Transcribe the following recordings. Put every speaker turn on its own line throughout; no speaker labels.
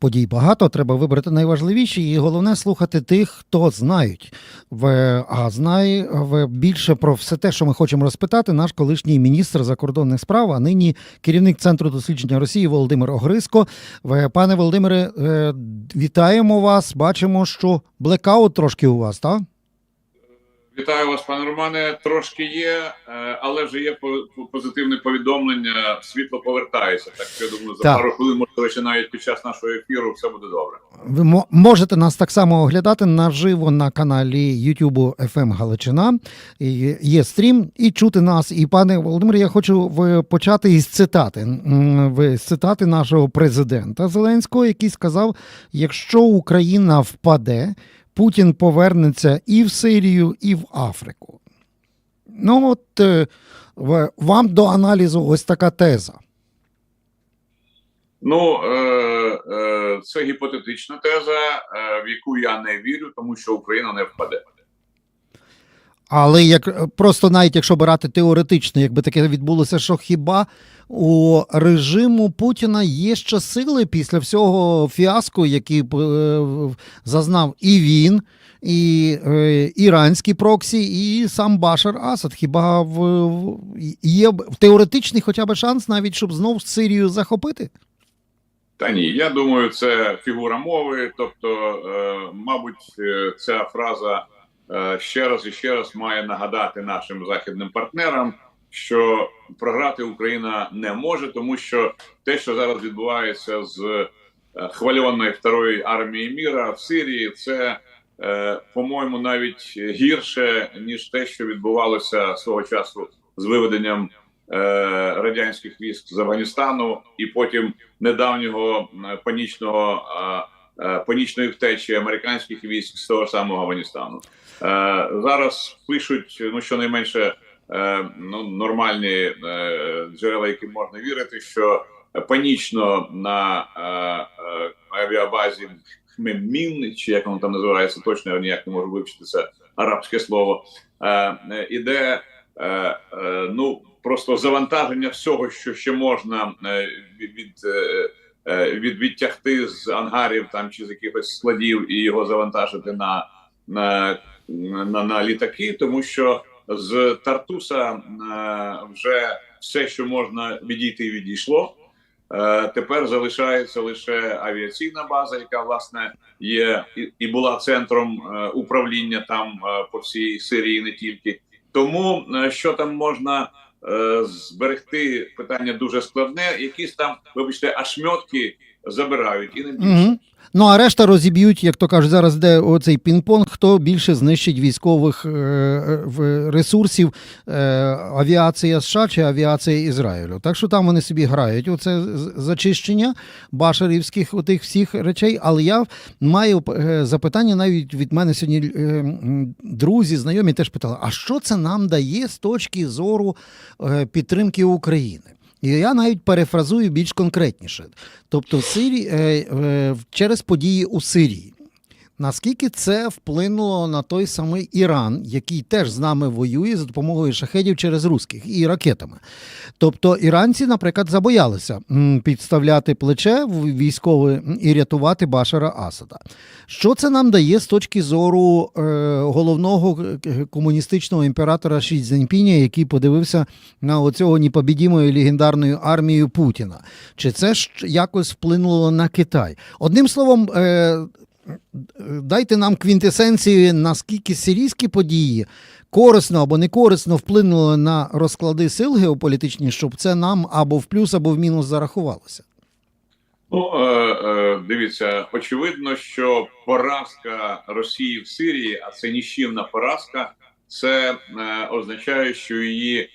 подій багато, треба вибрати найважливіші, і головне слухати тих, хто знають. А знає більше про все те, що ми хочемо розпитати, наш колишній міністр закордонних справ, а нині керівник Центру дослідження Росії Володимир Огриско. Пане Володимире, е, вітаємо вас. Бачимо, що блекаут трошки у вас, так?
Вітаю вас, пане Романе. Трошки є, е, але вже є по- позитивне повідомлення. Світло повертається. Так що я думаю, за
Так.
пару хвилин, можливо, ще навіть під час нашого ефіру все буде добре.
Ви мо- можете нас так само оглядати наживо на каналі YouTube FM Галичина. Є стрім, і чути нас. І пане Володимире, я хочу почати із цитати. З цитати нашого президента Зеленського, який сказав: якщо Україна впаде, Путін повернеться і в Сирію, і в Африку. Ну, от е, вам до аналізу ось така теза.
Ну е, е, це гіпотетична теза, в яку я не вірю, тому що Україна не впаде.
Але як просто навіть якщо брати теоретично, якби таке відбулося, що хіба у режиму Путіна є ще сили після всього фіаско, який е, зазнав і він, і е, іранські проксі, і сам Башар Асад. Хіба в, є теоретичний хоча б шанс навіть, щоб знов Сирію захопити?
Та ні, я думаю, це фігура мови. Тобто, е, мабуть, е, ця фраза е, ще раз і ще раз має нагадати нашим західним партнерам, що програти Україна не може, тому що те, що зараз відбувається з е, хвальоної второї армії міра в Сирії, це, е, по-моєму, навіть гірше ніж те, що відбувалося свого часу з виведенням е, радянських військ з Афганістану, і потім недавнього е, панічного е, е, панічної втечі американських військ з того самого Афганістану. Е, Зараз пишуть ну щонайменше е, ну, нормальні е, джерела, яким можна вірити, що панічно на е, е, авіабазі Хмеммін, чи як воно там називається, точно я ніяк не можу вивчити це арабське слово. Е, е, іде е, е, ну просто завантаження всього, що ще можна е, від, е, від відтягти з ангарів там чи з якихось складів і його завантажити на, на, на, на літаки, тому що з Тартуса е, вже все, що можна відійти, відійшло. Е, Тепер залишається лише авіаційна база, яка власне є і, була центром управління там по всій Сирії, не тільки тому, що там можна зберегти, питання дуже складне. Якісь там, вибачте, ашмьотки забирають і не більше.
Ну а решта розіб'ють, як то кажуть, зараз де оцей пінг-понг, хто більше знищить військових е, е, ресурсів е, авіація США чи авіація Ізраїлю. Так що там вони собі грають. Оце зачищення башарівських отих всіх речей. Але я маю запитання навіть від мене сьогодні друзі, знайомі теж питали: а що це нам дає з точки зору підтримки України? І я навіть перефразую більш конкретніше. Тобто Сирі, е, е, через події у Сирії. Наскільки це вплинуло на той самий Іран, який теж з нами воює за допомогою шахедів через русських і ракетами? Тобто іранці, наприклад, забоялися підставляти плече військове і рятувати Башара Асада. Що це нам дає з точки зору е, головного комуністичного імператора Ші Цзіньпіня, який подивився на оцього непобідімою легендарною армією Путіна? Чи це ж якось вплинуло на Китай? Одним словом, е, дайте нам квінтесенцію, наскільки сирійські події корисно або не корисно вплинули на розклади сил геополітичні, щоб це нам або в плюс, або в мінус зарахувалося.
Ну е, е, дивіться, очевидно, що поразка Росії в Сирії, а це ніщівна поразка, це е, означає, що її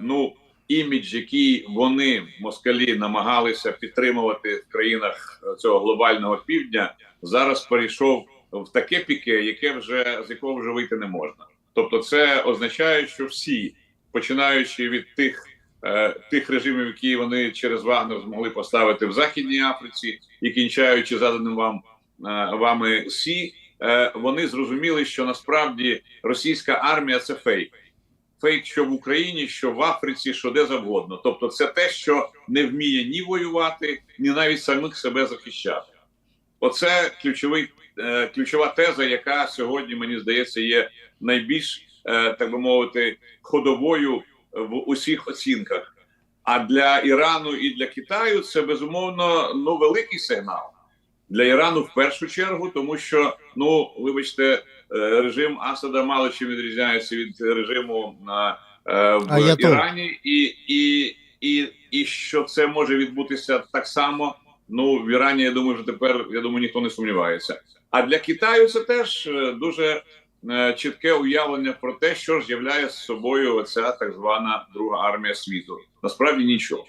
ну імідж, який вони москалі намагалися підтримувати в країнах цього глобального півдня, зараз перейшов в таке піке, яке вже з якого вже вийти не можна. Тобто, це означає, що всі, починаючи від тих е, тих режимів, які вони через Вагнер змогли поставити в Західній Африці, і кінчаючи заданим вам е, вами Сі, е, вони зрозуміли, що насправді російська армія це фейк. Фейк, що в Україні, що в Африці, що де завгодно. Тобто, це те, що не вміє ні воювати, ні навіть самих себе захищати. оце ключовий е, ключова теза, яка сьогодні мені здається є найбільш е, так би мовити ходовою в усіх оцінках. А для Ірану і для Китаю це безумовно ну великий сигнал для Ірану в першу чергу, тому що ну вибачте, е, режим Асада мало чим відрізняється від режиму на е, в. Ірані, і, і, і, і що це може відбутися так само. Ну в Ірані я думаю, вже тепер я думаю, ніхто не сумнівається. А для Китаю це теж е, дуже чітке уявлення про те, що ж являє собою оця так звана друга армія світу. Насправді нічого.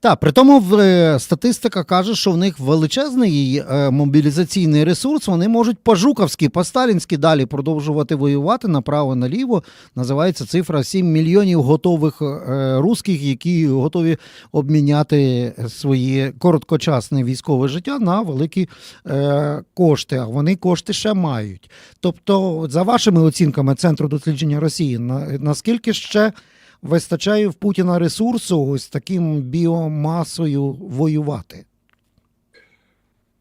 Так, при тому в- е, статистика каже, що в них величезний е, мобілізаційний ресурс. Вони можуть по-жуковськи, по-сталінськи далі продовжувати воювати направо наліво. Називається цифра 7 мільйонів готових е, русських, які готові обміняти своє короткочасне військове життя на великі кошти. А вони кошти ще мають. Тобто, за вашими оцінками Центру дослідження Росії, наскільки ще вистачає в Путіна ресурсу ось таким біомасою воювати?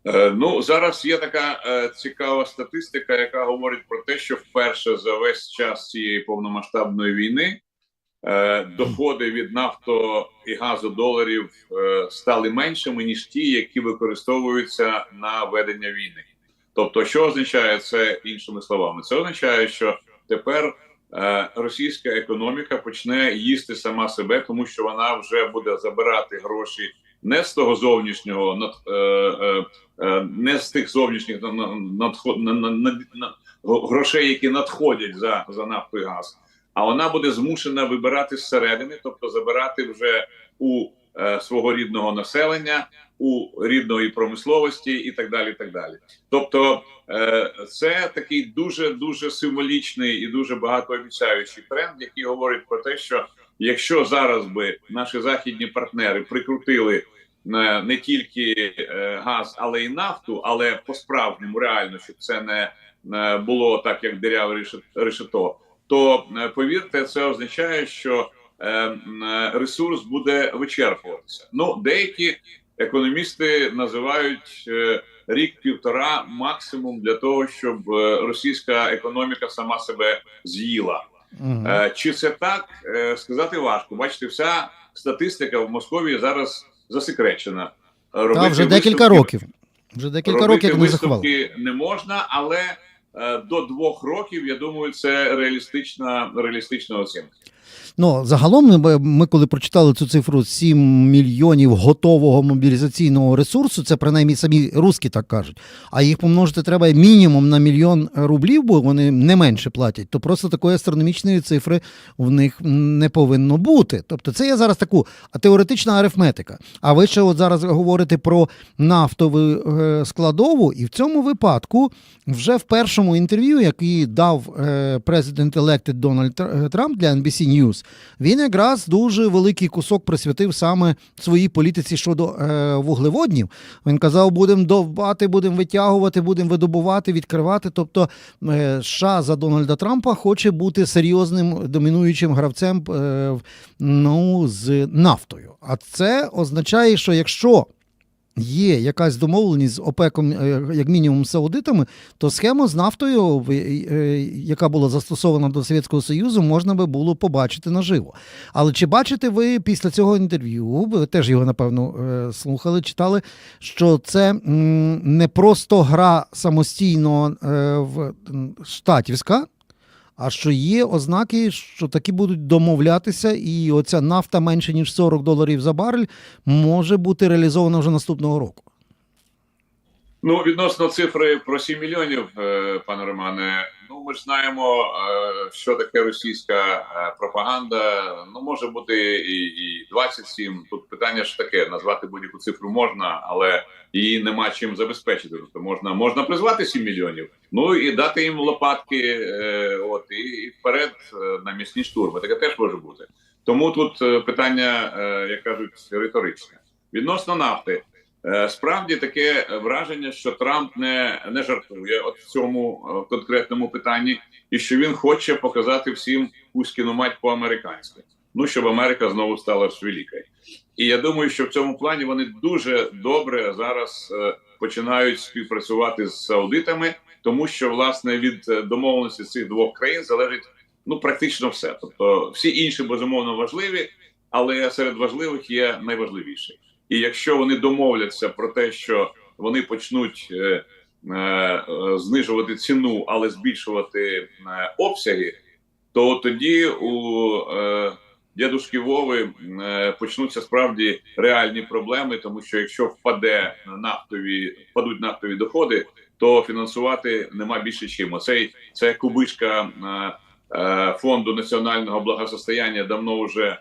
Е, Ну зараз є така е, цікава статистика, яка говорить про те, що вперше за весь час цієї повномасштабної війни е, доходи від нафто і газодоларів е, стали меншими ніж ті, які використовуються на ведення війни. Тобто, що означає це іншими словами? Це означає, що тепер російська економіка почне їсти сама себе, тому що вона вже буде забирати гроші не з того зовнішнього над, е, е, е, не з тих зовнішніх на- на- надход, на, на, на, на, грошей, які надходять за, за нафту і газ, а вона буде змушена вибирати зсередини, тобто забирати вже у е, свого рідного населення, у рідної промисловості і так далі. Так далі. Тобто, е, це такий дуже дуже символічний і дуже багатообіцяючий тренд, який говорить про те, що якщо зараз би наші західні партнери прикрутили е, не тільки е, газ, але й нафту, але по справжньому реально, щоб це не е, було так, як решет- решето, то е, повірте, це означає, що е, е, ресурс буде вичерпуватися. Ну, деякі економісти називають е, рік-півтора максимум для того, щоб е, російська економіка сама себе з'їла. Е, Чи це так е, сказати важко? Бачите, вся статистика в Москві зараз засекречена.
Та
Робити
вже декілька років. Вже декілька років як не заховали.
не можна, але е, до двох років я думаю, це реалістична реалістична оцінка.
Ну, загалом, ми, ми коли прочитали цю цифру 7 мільйонів готового мобілізаційного ресурсу, це принаймні самі русські так кажуть. А їх помножити треба мінімум на мільйон рублів, бо вони не менше платять. То просто такої астрономічної цифри в них не повинно бути. Тобто, це є зараз таку теоретична арифметика. А ви ще от зараз говорите про нафтову е, складову, і в цьому випадку вже в першому інтерв'ю, який дав е, президент-електед Дональд Трамп для NBC News, він якраз дуже великий кусок присвятив саме своїй політиці щодо е, вуглеводнів. Він казав, будемо довбати, будемо витягувати, будемо видобувати, відкривати. Тобто е, США за Дональда Трампа хоче бути серйозним домінуючим гравцем е, ну, з нафтою. А це означає, що якщо є якась домовленість з ОПЕКом, е, як мінімум з саудитами, то схему з нафтою, е, яка була застосована до Совєтського Союзу, можна би було побачити наживо. Але чи бачите ви після цього інтерв'ю, ви теж його напевно е, слухали, читали, що це не просто гра самостійно е, в штатівська, а що є ознаки, що такі будуть домовлятися, і оця нафта менше ніж 40 доларів за барель може бути реалізована вже наступного року.
Ну, відносно цифри про 7 мільйонів, е, пане Романе. Ну, ми ж знаємо, е, що таке російська е, пропаганда. Ну, може бути і, і 27. Тут питання ж таке: назвати будь-яку цифру можна, але її нема чим забезпечити. Тобто можна можна призвати 7 мільйонів, ну і дати їм лопатки, от і, вперед на міцні штурми. Таке теж може бути. Тому тут питання, як кажуть, риторичне. Відносно нафти. Е, Справді таке враження, що Трамп не, не жартує от в цьому е, конкретному питанні, і що він хоче показати всім Пускіну мать по-американськи. Ну щоб Америка знову стала великою. І я думаю, що в цьому плані вони дуже добре зараз е, починають співпрацювати з саудитами, тому що власне від домовленості цих двох країн залежить ну практично все. Тобто всі інші безумовно важливі, але серед важливих є найважливіші. І якщо вони домовляться про те, що вони почнуть е, е, знижувати ціну, але збільшувати е, обсяги, то тоді у е, дядушки Вови е, почнуться справді реальні проблеми, тому що якщо впаде нафтові, впадуть нафтові доходи, то фінансувати нема більше чим. Оцей це кубишка е, е, фонду національного благосостояння давно вже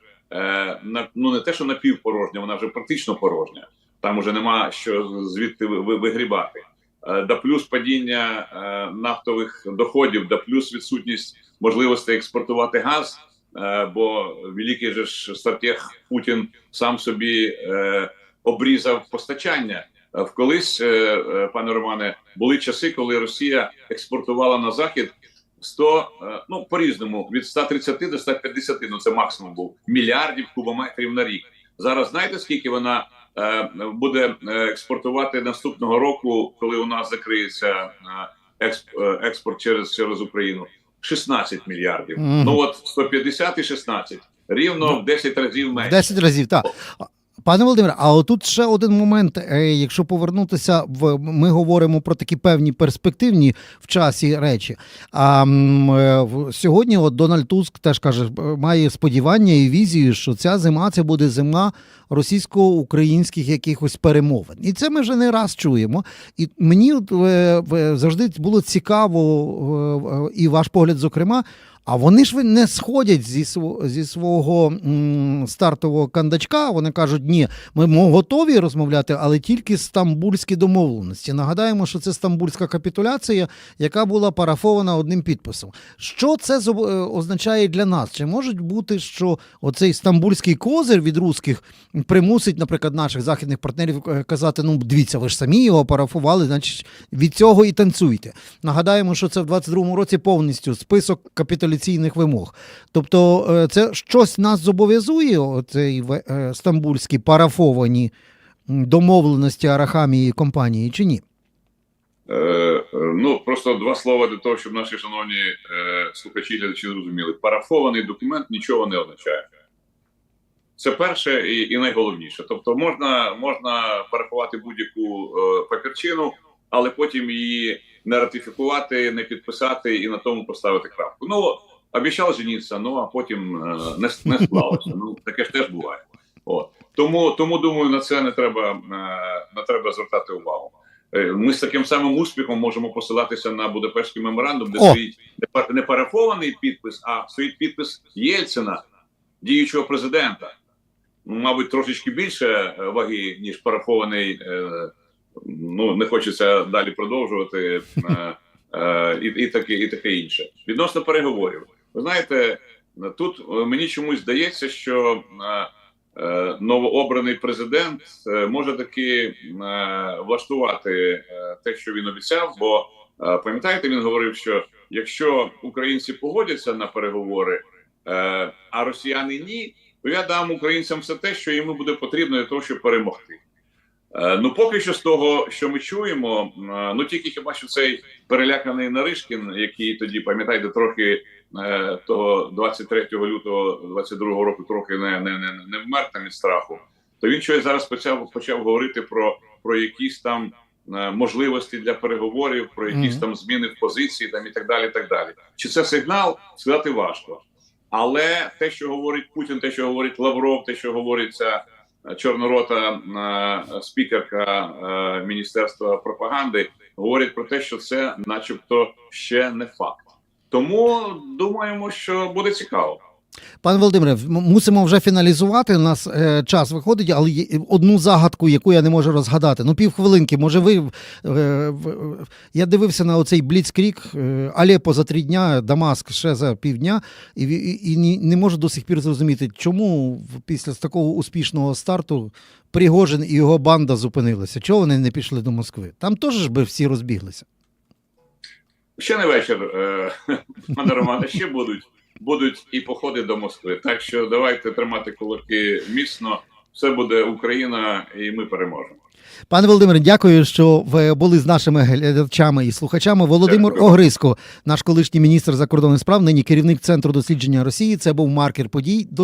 ну не те, що напівпорожня, вона вже практично порожня. Там уже нема що звідти ви- ви- вигрібати. Е, Да плюс падіння е, нафтових доходів, да плюс відсутність можливості експортувати газ. Е, бо великий же ж стратег Путін сам собі е, обрізав постачання. Е, В колись, е, е, пане Романе, були часи, коли Росія експортувала на захід 100, е, ну по різному від 130 до 150, ну це максимум був мільярдів кубометрів на рік. Зараз знаєте скільки вона е, буде е, експортувати наступного року, коли у нас закриється е, експ, експорт через через Україну? 16 мільярдів.
Мгм.
Ну от 150 і 16. Рівно в 10 разів
В
менше.
10 разів, так. Пане Володимире, а отут ще один момент. Е, Якщо повернутися, в ми говоримо про такі певні перспективні в часі речі. А е, сьогодні от Дональд Туск теж каже, е, має сподівання і візію, що ця зима це буде зима російсько-українських якихось перемовин. І це ми вже не раз чуємо. І мені завжди було цікаво, і ваш погляд, зокрема. А вони ж не сходять зі свого, зі свого стартового кандачка. Вони кажуть, ні, ми готові розмовляти, але тільки стамбульські домовленості. Нагадаємо, що це стамбульська капітуляція, яка була парафована одним підписом. Що це е, означає для нас? Чи може бути, що оцей стамбульський козир від русських примусить, наприклад, наших західних партнерів е, казати: ну, дивіться, ви ж самі його парафували, значить від цього і танцюйте. Нагадаємо, що це в 22-му році повністю список капітуляційних вимог. Тобто, е, це щось нас зобов'язує, оцей в- е, стамбульські парафовані домовленості Арахамії компанії, чи ні?
Е, ну просто два слова для того, щоб наші шановні е, слухачі і глядачі зрозуміли. Парафований документ нічого не означає. Це перше і, і найголовніше. Тобто, можна, можна парафувати будь-яку е, папірчину, але потім її не ратифікувати, не підписати і на тому поставити крапку. Ну обіцяв женіться, ну а потім е, не, не склалося. Ну таке ж теж буває. От тому, тому думаю, на це не треба е, не треба звертати увагу. Е, Ми з таким самим успіхом можемо посилатися на Будапештський меморандум, де стоїть не пар- не парафований підпис, а стоїть підпис Єльцина, діючого президента. Мабуть, трошечки більше ваги, ніж парафований. Ну, не хочеться далі продовжувати, е, е, і, і, таке, і таке інше. Відносно переговорів. Ви знаєте, тут е, мені чомусь здається, що новообраний президент може таки влаштувати те, що він обіцяв. Бо пам'ятаєте, він говорив, що якщо українці погодяться на переговори, а росіяни ні, то я дам українцям все те, що йому буде потрібно для того, щоб перемогти. Е, Ну, поки що з того, що ми чуємо, е, ну тільки хіба що цей переляканий Наришкін, який тоді, пам'ятаєте, трохи е, того 23 лютого 22 року трохи не, не, не, не вмер там від страху, то він щось зараз почав почав говорити про, про якісь там можливості для переговорів, про якісь
Мгм.
там зміни в позиції, там і так далі. і так далі. Чи це сигнал? Сказати важко. Але те, що говорить Путін, те, що говорить Лавров, те, що говорить ця е, чорнорота е, спікерка е, Міністерства пропаганди, говорять про те, що це, начебто, ще не факт. Тому думаємо, що буде цікаво.
Пане Володимире, мусимо вже фіналізувати. У нас е, час виходить, але є одну загадку, яку я не можу розгадати. Ну, півхвилинки, може, ви. Е, в- я дивився на оцей Бліцкрік, е, Алепо за три дня, Дамаск ще за півдня, і, і, і не можу до сих пір зрозуміти, чому після такого успішного старту Пригожин і його банда зупинилися. Чого вони не пішли до Москви? Там теж би всі розбіглися.
Ще не вечір, е, пане Романе, ще будуть, будуть і походи до Москви. Так що давайте тримати кулаки міцно все буде Україна, і ми переможемо.
Пане Володимире, дякую, що ви були з нашими глядачами і слухачами. Володимир
Дякую.
Огриско, наш колишній міністр закордонних справ, нині керівник центру дослідження Росії. Це був маркер подій. До